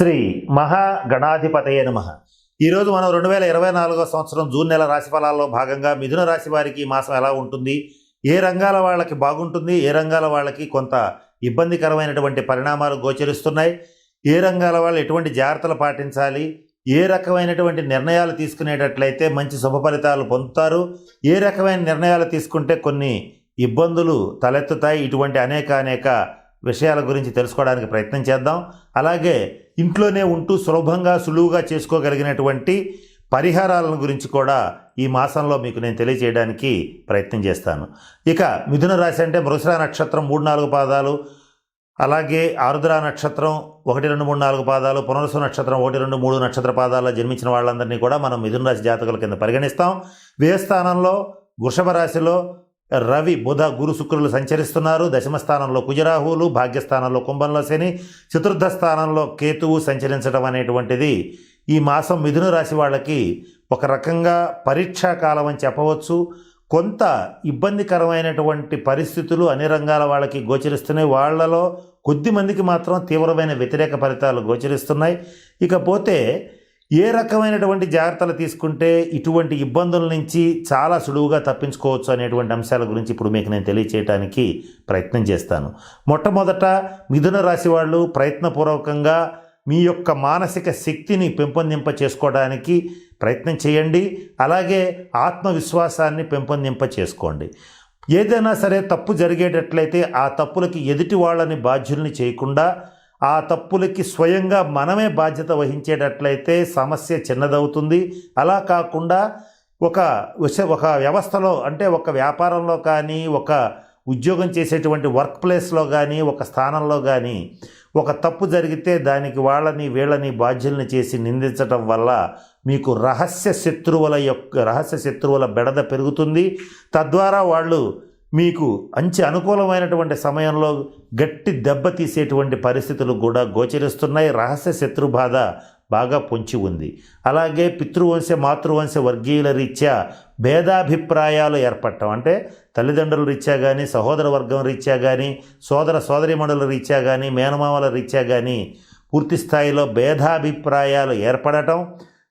శ్రీ మహాగణాధిపతయ నమ. ఈరోజు మనం రెండు వేల ఇరవై నాలుగో సంవత్సరం జూన్ నెల రాశి ఫలాల్లో భాగంగా మిథున రాశి వారికి ఈ మాసం ఎలా ఉంటుంది? ఏ రంగాల వాళ్ళకి బాగుంటుంది? ఏ రంగాల వాళ్ళకి కొంత ఇబ్బందికరమైనటువంటి పరిణామాలు గోచరిస్తున్నాయి? ఏ రంగాల వాళ్ళు ఎటువంటి జాగ్రత్తలు పాటించాలి? ఏ రకమైనటువంటి నిర్ణయాలు తీసుకునేటట్లయితే మంచి శుభ ఫలితాలు పొందుతారు? ఏ రకమైన నిర్ణయాలు తీసుకుంటే కొన్ని ఇబ్బందులు తలెత్తుతాయి? ఇటువంటి అనేక అనేక విషయాల గురించి తెలుసుకోవడానికి ప్రయత్నం చేద్దాం. అలాగే ఇంట్లోనే ఉంటూ సులభంగా సులువుగా చేసుకోగలిగినటువంటి పరిహారాలను గురించి కూడా ఈ మాసంలో మీకు నేను తెలియజేయడానికి ప్రయత్నం చేస్తాను. ఇక మిథున రాశి అంటే మృగశిర నక్షత్రం మూడు నాలుగు పాదాలు అలాగే ఆరుద్ర నక్షత్రం ఒకటి రెండు మూడు నాలుగు పాదాలు పునరుసు నక్షత్రం ఒకటి రెండు మూడు నక్షత్ర పాదాల్లో జన్మించిన వాళ్ళందరినీ కూడా మనం మిథున రాశి జాతకుల కింద పరిగణిస్తాం. వ్యయస్థానంలో వృషభ రాశిలో రవి బుధ గురు శుక్రులు సంచరిస్తున్నారు. దశమ స్థానంలో కుజరాహువులు భాగ్యస్థానంలో కుంభంలో శని చతుర్థ స్థానంలో కేతువు సంచరించడం అనేటువంటిది ఈ మాసం మిథున రాశి వాళ్ళకి ఒక రకంగా పరీక్షా కాలం అని చెప్పవచ్చు. కొంత ఇబ్బందికరమైనటువంటి పరిస్థితులు అన్ని రంగాల వాళ్ళకి గోచరిస్తున్నాయి. వాళ్ళలో కొద్ది మందికి మాత్రం తీవ్రమైన వ్యతిరేక ఫలితాలు గోచరిస్తున్నాయి. ఇకపోతే ఏ రకమైనటువంటి జాగ్రత్తలు తీసుకుంటే ఇటువంటి ఇబ్బందుల నుంచి చాలా సులువుగా తప్పించుకోవచ్చు అనేటువంటి అంశాల గురించి ఇప్పుడు మీకు నేను తెలియచేయడానికి ప్రయత్నం చేస్తాను. మొట్టమొదట మిథున రాశి వాళ్ళు ప్రయత్నపూర్వకంగా మీ యొక్క మానసిక శక్తిని పెంపొందింప చేసుకోవడానికి ప్రయత్నం చేయండి. అలాగే ఆత్మవిశ్వాసాన్ని పెంపొందింప చేసుకోండి ఏదైనా సరే తప్పు జరిగేటట్లయితే ఆ తప్పులకి ఎదుటి వాళ్ళని బాధ్యుల్ని చేయకుండా ఆ తప్పులకి స్వయంగా మనమే బాధ్యత వహించేటట్లయితే సమస్య చిన్నదవుతుంది. అలా కాకుండా ఒక విష ఒక వ్యవస్థలో అంటే ఒక వ్యాపారంలో కానీ ఒక ఉద్యోగం చేసేటువంటి వర్క్ ప్లేస్లో కానీ ఒక స్థానంలో కానీ ఒక తప్పు జరిగితే దానికి వాళ్ళని వీళ్ళని బాధ్యుల్ని చేసి నిందించటం వల్ల మీకు రహస్య శత్రువుల యొక్క రహస్య శత్రువుల బెడద పెరుగుతుంది. తద్వారా వాళ్ళు మీకు మంచి అనుకూలమైనటువంటి సమయంలో గట్టి దెబ్బ తీసేటువంటి పరిస్థితులు కూడా గోచరిస్తున్నాయి. రహస్య శత్రు బాధ బాగా పొంచి ఉంది. అలాగే పితృవంశ మాతృవంశ వర్గీయుల రీత్యా భేదాభిప్రాయాలు ఏర్పడటం. అంటే తల్లిదండ్రుల రీత్యా కానీ సహోదర వర్గం రీత్యా కానీ సోదర సోదరిమణుల రీత్యా కానీ మేనమామల రీత్యా కానీ పూర్తి స్థాయిలో భేదాభిప్రాయాలు ఏర్పడటం.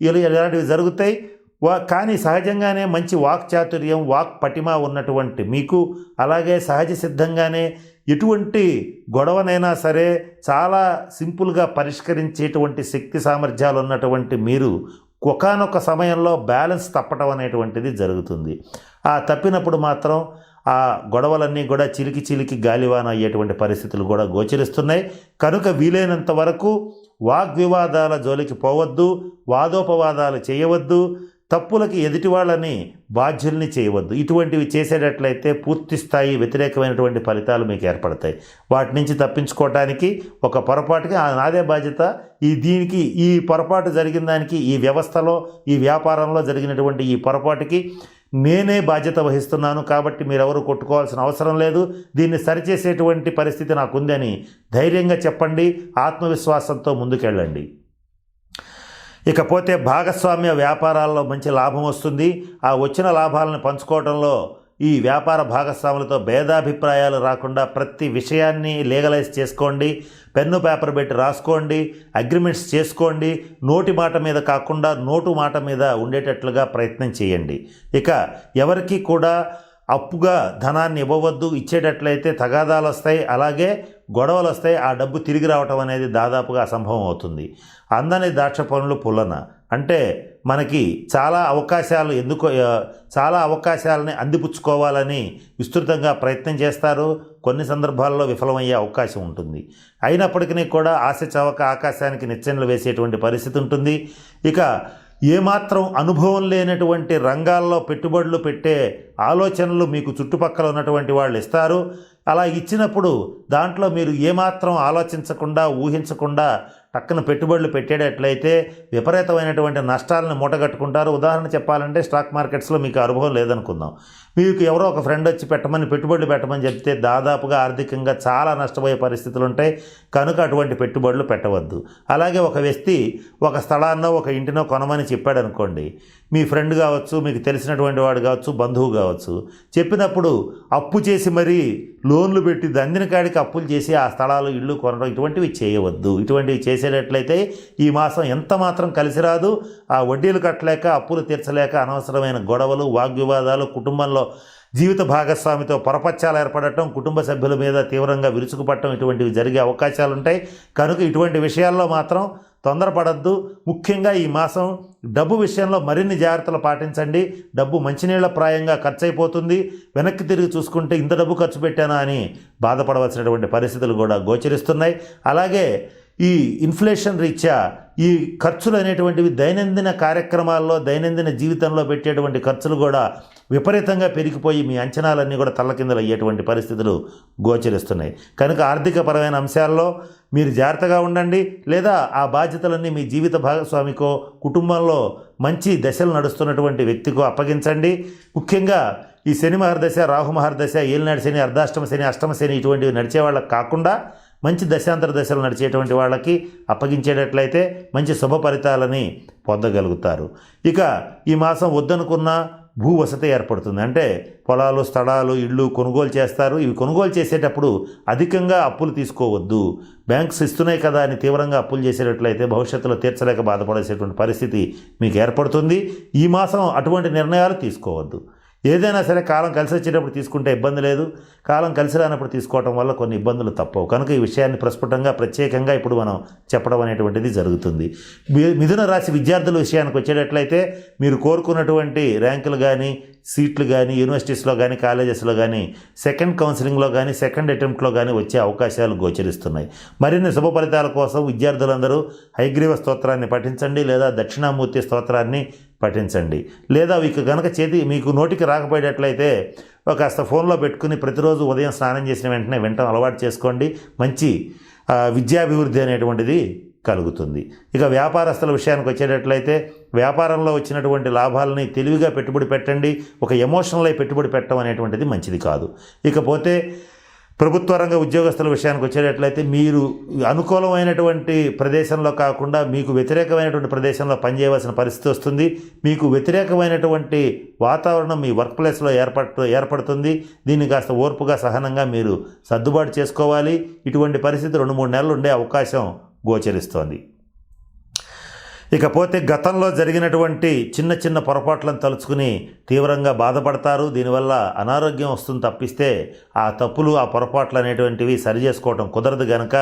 ఇలా ఇలాంటివి జరుగుతాయి. వా కానీ సహజంగానే మంచి వాక్ చాతుర్యం వాక్ పటిమ ఉన్నటువంటి మీకు అలాగే సహజ సిద్ధంగానే ఎటువంటి గొడవనైనా సరే చాలా సింపుల్గా పరిష్కరించేటువంటి శక్తి సామర్థ్యాలు ఉన్నటువంటి మీరు ఒకనొక సమయంలో బ్యాలెన్స్ తప్పటం అనేటువంటిది జరుగుతుంది. ఆ తప్పినప్పుడు మాత్రం ఆ గొడవలన్నీ కూడా చిలికి చిలికి గాలివాన అయ్యేటువంటి పరిస్థితులు కూడా గోచరిస్తున్నాయి. కనుక వీలైనంత వరకు వాగ్వివాదాల జోలికి పోవద్దు వాదోపవాదాలు చేయవద్దు తప్పులకి ఎదుటి వాళ్ళని బాధ్యుల్ని చేయవద్దు. ఇటువంటివి చేసేటట్లయితే పూర్తి స్థాయి వ్యతిరేకమైనటువంటి ఫలితాలు మీకు ఏర్పడతాయి. వాటి నుంచి తప్పించుకోవటానికి ఒక పొరపాటుకి "ఆ, నాదే బాధ్యత. ఈ దీనికి ఈ పొరపాటు జరిగిన దానికి ఈ వ్యవస్థలో ఈ వ్యాపారంలో జరిగినటువంటి ఈ పొరపాటుకి నేనే బాధ్యత వహిస్తున్నాను కాబట్టి మీరెవరు కొట్టుకోవాల్సిన అవసరం లేదు. దీన్ని సరిచేసేటువంటి పరిస్థితి నాకుందని ధైర్యంగా చెప్పండి ఆత్మవిశ్వాసంతో ముందుకెళ్ళండి. ఇకపోతే భాగస్వామ్య వ్యాపారాల్లో మంచి లాభం వస్తుంది. ఆ వచ్చిన లాభాలను పంచుకోవడంలో ఈ వ్యాపార భాగస్వాములతో భేదాభిప్రాయాలు రాకుండా ప్రతి విషయాన్ని లీగలైజ్ చేసుకోండి. పెన్ను పేపర్ పెట్టి రాసుకోండి. అగ్రిమెంట్స్ చేసుకోండి. నోటి మాట మీద కాకుండా నోటు మాట మీద ఉండేటట్లుగా ప్రయత్నం చేయండి. ఇక ఎవరికి కూడా అప్పుగా ధనాన్ని ఇవ్వవద్దు ఇచ్చేటట్లయితే తగాదాలు వస్తాయి అలాగే గొడవలు వస్తాయి ఆ డబ్బు తిరిగి రావటం అనేది దాదాపుగా అసంభవం అవుతుంది. అందని ద్రాక్ష పనులు పుల్లన. అంటే మనకి చాలా అవకాశాలు ఎందుకో చాలా అవకాశాలని అందిపుచ్చుకోవాలని విస్తృతంగా ప్రయత్నం చేస్తారు. కొన్ని సందర్భాల్లో విఫలమయ్యే అవకాశం ఉంటుంది. అయినప్పటికీ కూడా ఆశ చవక ఆకాశానికి నిచ్చెనలు వేసేటువంటి పరిస్థితి ఉంటుంది. ఇక ఏమాత్రం అనుభవం లేనటువంటి రంగాల్లో పెట్టుబడులు పెట్టే ఆలోచనలు మీకు చుట్టుపక్కల ఉన్నటువంటి వాళ్ళు ఇస్తారు. అలా ఇచ్చినప్పుడు దాంట్లో మీరు ఏమాత్రం ఆలోచించకుండా ఊహించకుండా టక్కున పెట్టుబడులు పెట్టేటట్లయితే విపరీతమైనటువంటి నష్టాలను మూటగట్టుకుంటారు. ఉదాహరణ చెప్పాలంటే స్టాక్ మార్కెట్స్లో మీకు అనుభవం లేదనుకుందాం. మీకు ఎవరో ఒక ఫ్రెండ్ వచ్చి పెట్టమని పెట్టుబడులు పెట్టమని చెప్తే దాదాపుగా ఆర్థికంగా చాలా నష్టపోయే పరిస్థితులు ఉంటాయి. కనుక అటువంటి పెట్టుబడులు పెట్టవద్దు. అలాగే ఒక వ్యక్తి ఒక స్థలాన్నో ఒక ఇంటినో కొనమని చెప్పాడు అనుకోండి మీ ఫ్రెండ్ కావచ్చు మీకు తెలిసినటువంటి వాడు కావచ్చు బంధువు కావచ్చు. చెప్పినప్పుడు అప్పు చేసి మరీ లోన్లు పెట్టి దందిన కాడికి అప్పులు చేసి ఆ స్థలాలు ఇళ్ళు కొనడం ఇటువంటివి చేయవద్దు. ఇటువంటివి చేసి చేసేటట్లయితే ఈ మాసం ఎంత మాత్రం కలిసి రాదు. ఆ వడ్డీలు కట్టలేక అప్పులు తీర్చలేక అనవసరమైన గొడవలు వాగ్వివాదాలు కుటుంబంలో జీవిత భాగస్వామితో పరపత్యాలు ఏర్పడటం కుటుంబ సభ్యుల మీద తీవ్రంగా విరుచుకుపట్టడం ఇటువంటివి జరిగే అవకాశాలు ఉంటాయి కనుక ఇటువంటి విషయాల్లో మాత్రం తొందరపడద్దు. ముఖ్యంగా ఈ మాసం డబ్బు విషయంలో మరిన్ని జాగ్రత్తలు పాటించండి. డబ్బు మంచినీళ్ళ ప్రాయంగా ఖర్చు అయిపోతుంది వెనక్కి తిరిగి చూసుకుంటే ఇంత డబ్బు ఖర్చు పెట్టానా అని బాధపడవలసినటువంటి పరిస్థితులు కూడా గోచరిస్తున్నాయి. అలాగే ఈ ఇన్ఫ్లేషన్ రీత్యా ఈ ఖర్చులు అనేటువంటివి దైనందిన కార్యక్రమాల్లో దైనందిన జీవితంలో పెట్టేటువంటి ఖర్చులు కూడా విపరీతంగా పెరిగిపోయి మీ అంచనాలన్నీ కూడా తల్లకిందలు అయ్యేటువంటి పరిస్థితులు గోచరిస్తున్నాయి. కనుక ఆర్థికపరమైన అంశాల్లో మీరు జాగ్రత్తగా ఉండండి. లేదా ఆ బాధ్యతలన్నీ మీ జీవిత భాగస్వామికో కుటుంబంలో మంచి దశలు నడుస్తున్నటువంటి వ్యక్తికో అప్పగించండి. ముఖ్యంగా ఈ శని మహర్దశ రాహు మహర్దశ ఏలినాడు శని అర్ధాష్టమ శని అష్టమ శని ఇటువంటివి నడిచే వాళ్ళకి కాకుండా మంచి దశాంతర దశలు నడిచేటువంటి వాళ్ళకి అప్పగించేటట్లయితే మంచి శుభ ఫలితాలని పొందగలుగుతారు. ఇక ఈ మాసం వద్దనుకున్న భూ వసతి ఏర్పడుతుంది. అంటే పొలాలు స్థలాలు ఇళ్ళు కొనుగోలు చేస్తారు. ఇవి కొనుగోలు చేసేటప్పుడు అధికంగా అప్పులు తీసుకోవద్దు. బ్యాంక్స్ ఇస్తున్నాయి కదా అని తీవ్రంగా అప్పులు చేసేటట్లయితే భవిష్యత్తులో తీర్చలేక బాధపడేసేటువంటి పరిస్థితి మీకు ఏర్పడుతుంది. ఈ మాసం అటువంటి నిర్ణయాలు తీసుకోవద్దు. ఏదైనా సరే కాలం కలిసి వచ్చేటప్పుడు తీసుకుంటే ఇబ్బంది లేదు. కాలం కలిసి రానప్పుడు తీసుకోవటం వల్ల కొన్ని ఇబ్బందులు తప్పవు. కనుక ఈ విషయాన్ని ప్రస్ఫుటంగా ప్రత్యేకంగా ఇప్పుడు మనం చెప్పడం అనేటువంటిది జరుగుతుంది. మిథున రాశి విద్యార్థుల విషయానికి వచ్చేటట్లయితే మీరు కోరుకున్నటువంటి ర్యాంకులు కానీ సీట్లు కానీ యూనివర్సిటీస్లో కానీ కాలేజెస్లో కానీ సెకండ్ కౌన్సిలింగ్లో కానీ సెకండ్ అటెంప్ట్లో కానీ వచ్చే అవకాశాలు గోచరిస్తున్నాయి. మరిన్ని శుభ ఫలితాల కోసం విద్యార్థులందరూ హైగ్రీవ స్తోత్రాన్ని పఠించండి లేదా దక్షిణామూర్తి స్తోత్రాన్ని పఠించండి. లేదా మీకు గనక చేతి మీకు నోటికి రాకపోయేటట్లయితే ఒక కాస్త ఫోన్లో పెట్టుకుని ప్రతిరోజు ఉదయం స్నానం చేసిన వెంటనే వినటం అలవాటు చేసుకోండి. మంచి విద్యాభివృద్ధి అనేటువంటిది కలుగుతుంది. ఇక వ్యాపారస్తుల విషయానికి వచ్చేటట్లయితే వ్యాపారంలో వచ్చినటువంటి లాభాలని తెలివిగా పెట్టుబడి పెట్టండి ఒక ఎమోషనల్ అయి పెట్టుబడి పెట్టడం అనేటువంటిది మంచిది కాదు. ఇకపోతే ప్రభుత్వ రంగ ఉద్యోగస్తుల విషయానికి వచ్చేటట్లయితే మీరు అనుకూలమైనటువంటి ప్రదేశంలో కాకుండా మీకు వ్యతిరేకమైనటువంటి ప్రదేశంలో పనిచేయవలసిన పరిస్థితి వస్తుంది. మీకు వ్యతిరేకమైనటువంటి వాతావరణం మీ వర్క్ ప్లేస్లో ఏర్పడు ఏర్పడుతుంది. దీన్ని కాస్త ఓర్పుగా సహనంగా మీరు సర్దుబాటు చేసుకోవాలి. ఇటువంటి పరిస్థితి రెండు మూడు నెలలు ఉండే అవకాశం గోచరిస్తోంది. ఇకపోతే గతంలో జరిగినటువంటి చిన్న చిన్న పొరపాట్లను తలుచుకుని తీవ్రంగా బాధపడతారు. దీనివల్ల అనారోగ్యం వస్తుంది తప్పిస్తే ఆ తప్పులు ఆ పొరపాట్లు అనేటువంటివి సరి చేసుకోవటం కుదరదు గనక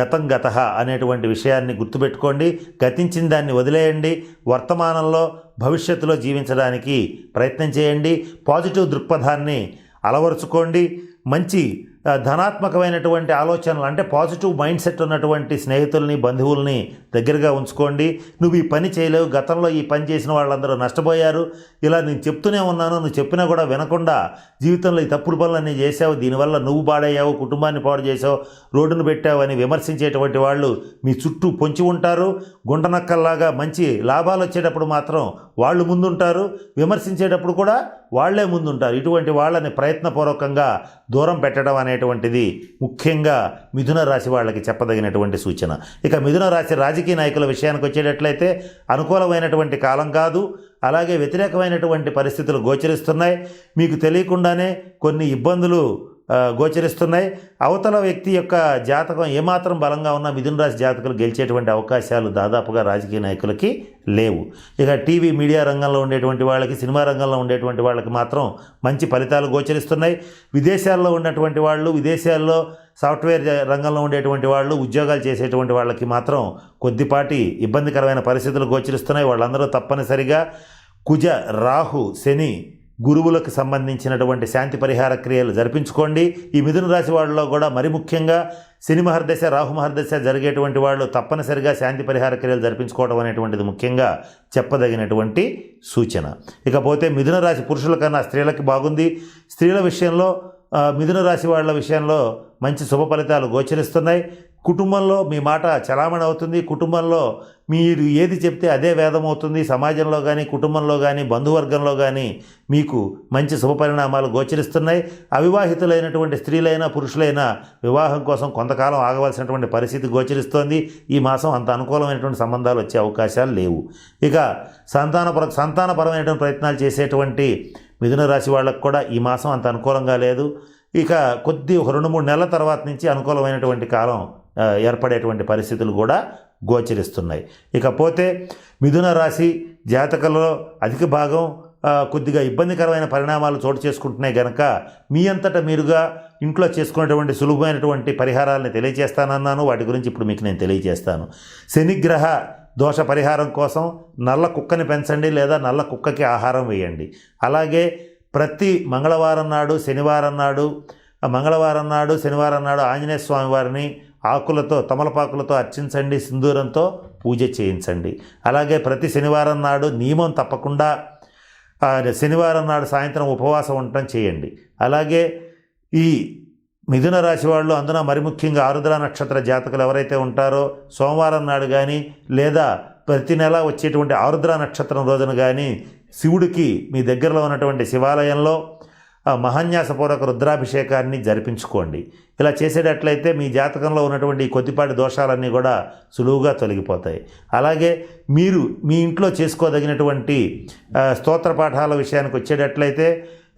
గతం గత అనేటువంటి విషయాన్ని గుర్తుపెట్టుకోండి. గతించిన దాన్ని వదిలేయండి. వర్తమానంలో భవిష్యత్తులో జీవించడానికి ప్రయత్నం చేయండి. పాజిటివ్ దృక్పథాన్ని అలవరుచుకోండి. మంచి ధనాత్మకమైనటువంటి ఆలోచనలు అంటే పాజిటివ్ మైండ్ సెట్ ఉన్నటువంటి స్నేహితుల్ని బంధువుల్ని దగ్గరగా ఉంచుకోండి. నువ్వు ఈ పని చేయలేవు గతంలో ఈ పని చేసిన వాళ్ళందరూ నష్టపోయారు. ఇలా నేను చెప్తూనే ఉన్నాను నువ్వు చెప్పినా కూడా వినకుండా జీవితంలో ఈ తప్పుడు పనులన్నీ చేసావు దీనివల్ల నువ్వు పాడయ్యావు కుటుంబాన్ని పాడు చేసావు రోడ్డును పెట్టావు అని విమర్శించేటువంటి వాళ్ళు మీ చుట్టూ పొంచి ఉంటారు. గుండనక్కల్లాగా మంచి లాభాలు వచ్చేటప్పుడు మాత్రం వాళ్ళు ముందుంటారు. విమర్శించేటప్పుడు కూడా వాళ్ళే ముందుంటారు. ఇటువంటి వాళ్ళని ప్రయత్నపూర్వకంగా దూరం పెట్టడం అనేటువంటిది ముఖ్యంగా మిథున రాశి వాళ్ళకి చెప్పదగినటువంటి సూచన. ఇక మిథున రాశి రాజకీయ నాయకుల విషయానికి వచ్చేటట్లయితే అనుకూలమైనటువంటి కాలం కాదు. అలాగే వ్యతిరేకమైనటువంటి పరిస్థితులు గోచరిస్తున్నాయి. మీకు తెలియకుండానే కొన్ని ఇబ్బందులు గోచరిస్తున్నాయి. అవతల వ్యక్తి యొక్క జాతకం ఏమాత్రం బలంగా ఉన్న మిథున రాశి జాతకులు గెలిచేటువంటి అవకాశాలు దాదాపుగా రాజకీయ నాయకులకి లేవు. ఇక టీవీ మీడియా రంగంలో ఉండేటువంటి వాళ్ళకి సినిమా రంగంలో ఉండేటువంటి వాళ్ళకి మాత్రం మంచి ఫలితాలు గోచరిస్తున్నాయి. విదేశాల్లో ఉన్నటువంటి వాళ్ళు విదేశాల్లో సాఫ్ట్వేర్ రంగంలో ఉండేటువంటి వాళ్ళు ఉద్యోగాలు చేసేటువంటి వాళ్ళకి మాత్రం కొద్దిపాటి ఇబ్బందికరమైన పరిస్థితులు గోచరిస్తున్నాయి. వాళ్ళందరూ తప్పనిసరిగా కుజ రాహు శని గురువులకు సంబంధించినటువంటి శాంతి పరిహార క్రియలు జరిపించుకోండి. ఈ మిథున రాశి వాళ్ళలో కూడా మరి ముఖ్యంగా శని మహర్దశ రాహు మహర్దశ జరిగేటువంటి వాళ్ళు తప్పనిసరిగా శాంతి పరిహార క్రియలు జరిపించుకోవడం అనేటువంటిది ముఖ్యంగా చెప్పదగినటువంటి సూచన. ఇకపోతే మిథున రాశి పురుషుల కన్నా స్త్రీలకి బాగుంది. స్త్రీల విషయంలో మిథున రాశి వాళ్ళ విషయంలో మంచి శుభ ఫలితాలు గోచరిస్తున్నాయి. కుటుంబంలో మీ మాట చలామణి అవుతుంది. కుటుంబంలో మీరు ఏది చెప్తే అదే వేదం అవుతుంది. సమాజంలో కానీ కుటుంబంలో కానీ బంధువర్గంలో కానీ మీకు మంచి శుభ పరిణామాలు గోచరిస్తున్నాయి. అవివాహితులైనటువంటి స్త్రీలైనా పురుషులైనా వివాహం కోసం కొంతకాలం ఆగవలసినటువంటి పరిస్థితి గోచరిస్తోంది. ఈ మాసం అంత అనుకూలమైనటువంటి సంబంధాలు వచ్చే అవకాశాలు లేవు. ఇక సంతానపర సంతానపరమైనటువంటి ప్రయత్నాలు చేసేటువంటి మిథున రాశి వాళ్ళకు కూడా ఈ మాసం అంత అనుకూలంగా లేదు. ఇక కొద్ది ఒక రెండు మూడు నెలల తర్వాత నుంచి అనుకూలమైనటువంటి కాలం ఏర్పడేటువంటి పరిస్థితులు కూడా గోచరిస్తున్నాయి. ఇకపోతే మిథున రాశి జాతకంలో అధిక భాగం కొద్దిగా ఇబ్బందికరమైన పరిణామాలు చోటు చేసుకుంటున్నాయి గనక మీ అంతటా మీరుగా ఇంట్లో చేసుకునేటువంటి సులభమైనటువంటి పరిహారాలను తెలియజేస్తానన్నాను. వాటి గురించి ఇప్పుడు మీకు నేను తెలియజేస్తాను. శనిగ్రహ దోష పరిహారం కోసం నల్ల కుక్కని పెంచండి లేదా నల్ల కుక్కకి ఆహారం వేయండి. అలాగే ప్రతి మంగళవారం నాడు శనివారం నాడు మంగళవారం నాడు శనివారం నాడు ఆంజనేయ స్వామి వారిని ఆకులతో తమలపాకులతో అర్చించండి సింధూరంతో పూజ చేయించండి. అలాగే ప్రతి శనివారం నాడు నియమం తప్పకుండా శనివారం నాడు సాయంత్రం ఉపవాసం ఉండటం చేయండి. అలాగే ఈ మిథున రాశి వాళ్ళు అందున మరి ముఖ్యంగా ఆరుద్ర నక్షత్ర జాతకులు ఎవరైతే ఉంటారో సోమవారం నాడు కానీ లేదా ప్రతి నెల వచ్చేటువంటి ఆరుద్ర నక్షత్రం రోజున కానీ శివుడికి మీ దగ్గరలో ఉన్నటువంటి శివాలయంలో మహాన్యాసపూర్వక రుద్రాభిషేకాన్ని జరిపించుకోండి. ఇలా చేసేటట్లయితే మీ జాతకంలో ఉన్నటువంటి కొద్దిపాటి దోషాలన్నీ కూడా సులువుగా తొలగిపోతాయి. అలాగే మీరు మీ ఇంట్లో చేసుకోదగినటువంటి స్తోత్ర పాఠాల విషయానికి వచ్చేటట్లయితే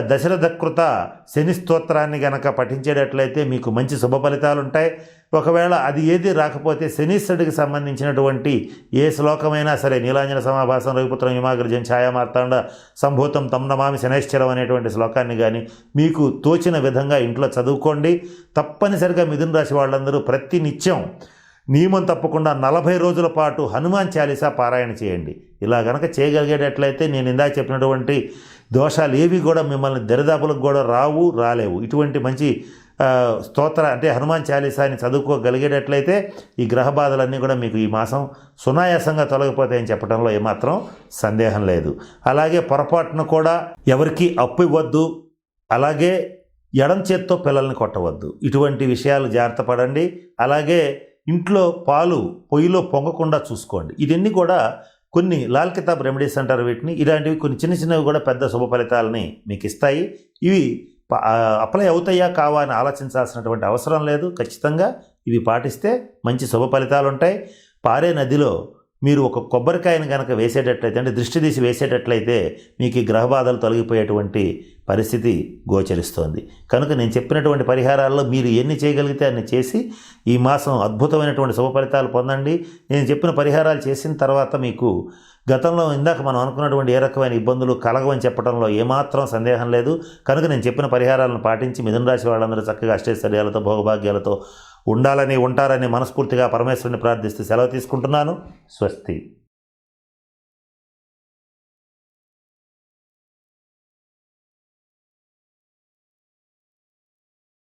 దశరథకృత శని స్తోత్రాన్ని గనక పఠించేటట్లయితే మీకు మంచి శుభ ఫలితాలు ఉంటాయి ఒకవేళ అది ఏది రాకపోతే శనీశ్వరుడికి సంబంధించినటువంటి ఏ శ్లోకమైనా సరే నీలాంజన సమాభాసం రవిపుత్రం హిమాగ్రజం ఛాయామార్తాండ సంభూతం తమ్నమామి శనైశ్చరం అనేటువంటి శ్లోకాన్ని కానీ మీకు తోచిన విధంగా ఇంట్లో చదువుకోండి. తప్పనిసరిగా మిథున రాశి వాళ్ళందరూ ప్రతి నిత్యం నియమం తప్పకుండా నలభై రోజుల పాటు హనుమాన్ చాలీసా పారాయణ చేయండి. ఇలా గనక చేయగలిగేటట్లయితే నేను ఇందాక చెప్పినటువంటి దోషాలు ఏవి కూడా మిమ్మల్ని దరిదాపులకు కూడా రావు రాలేవు. ఇటువంటి మంచి స్తోత్ర అంటే హనుమాన్ చాలీసాని చదువుకోగలిగేటట్లయితే ఈ గ్రహ బాధలన్నీ కూడా మీకు ఈ మాసం సునాయాసంగా తొలగిపోతాయని చెప్పడంలో ఏమాత్రం సందేహం లేదు. అలాగే పొరపాటును కూడా ఎవరికి అప్పు ఇవ్వద్దు. అలాగే ఎడం చేత్తో పిల్లల్ని కొట్టవద్దు. ఇటువంటి విషయాలు జాగ్రత్త పడండి. అలాగే ఇంట్లో పాలు పొయ్యిలో పొంగకుండా చూసుకోండి. ఇదన్నీ కూడా కొన్ని లాల్ కితాబ్ రెమెడీస్ అంటారు వీటిని. ఇలాంటివి కొన్ని చిన్న చిన్నవి కూడా పెద్ద శుభ ఫలితాలని మీకు ఇస్తాయి. ఇవి అప్లై అవుతాయా కావా అని ఆలోచించాల్సినటువంటి అవసరం లేదు. ఖచ్చితంగా ఇవి పాటిస్తే మంచి శుభ ఫలితాలు ఉంటాయి పారే నదిలో మీరు ఒక కొబ్బరికాయను కనుక వేసేటట్లయితే అంటే దృష్టి తీసి వేసేటట్లయితే మీకు ఈ గ్రహ బాధలు తొలగిపోయేటువంటి పరిస్థితి గోచరిస్తోంది. కనుక నేను చెప్పినటువంటి పరిహారాల్లో మీరు ఎన్ని చేయగలిగితే అన్ని చేసి ఈ మాసం అద్భుతమైనటువంటి శుభ ఫలితాలు పొందండి. నేను చెప్పిన పరిహారాలు చేసిన తర్వాత మీకు గతంలో ఇందాక మనం అనుకున్నటువంటి ఏ రకమైన ఇబ్బందులు కలగవని చెప్పడంలో ఏమాత్రం సందేహం లేదు. కనుక నేను చెప్పిన పరిహారాలను పాటించి మిథున రాశి వాళ్ళందరూ చక్కగా అష్టైశ్వర్యాలతో భోగభాగ్యాలతో ఉండాలని ఉంటారని మనస్ఫూర్తిగా పరమేశ్వరుని ప్రార్థిస్తూ సెలవు తీసుకుంటున్నాను. స్వస్తి.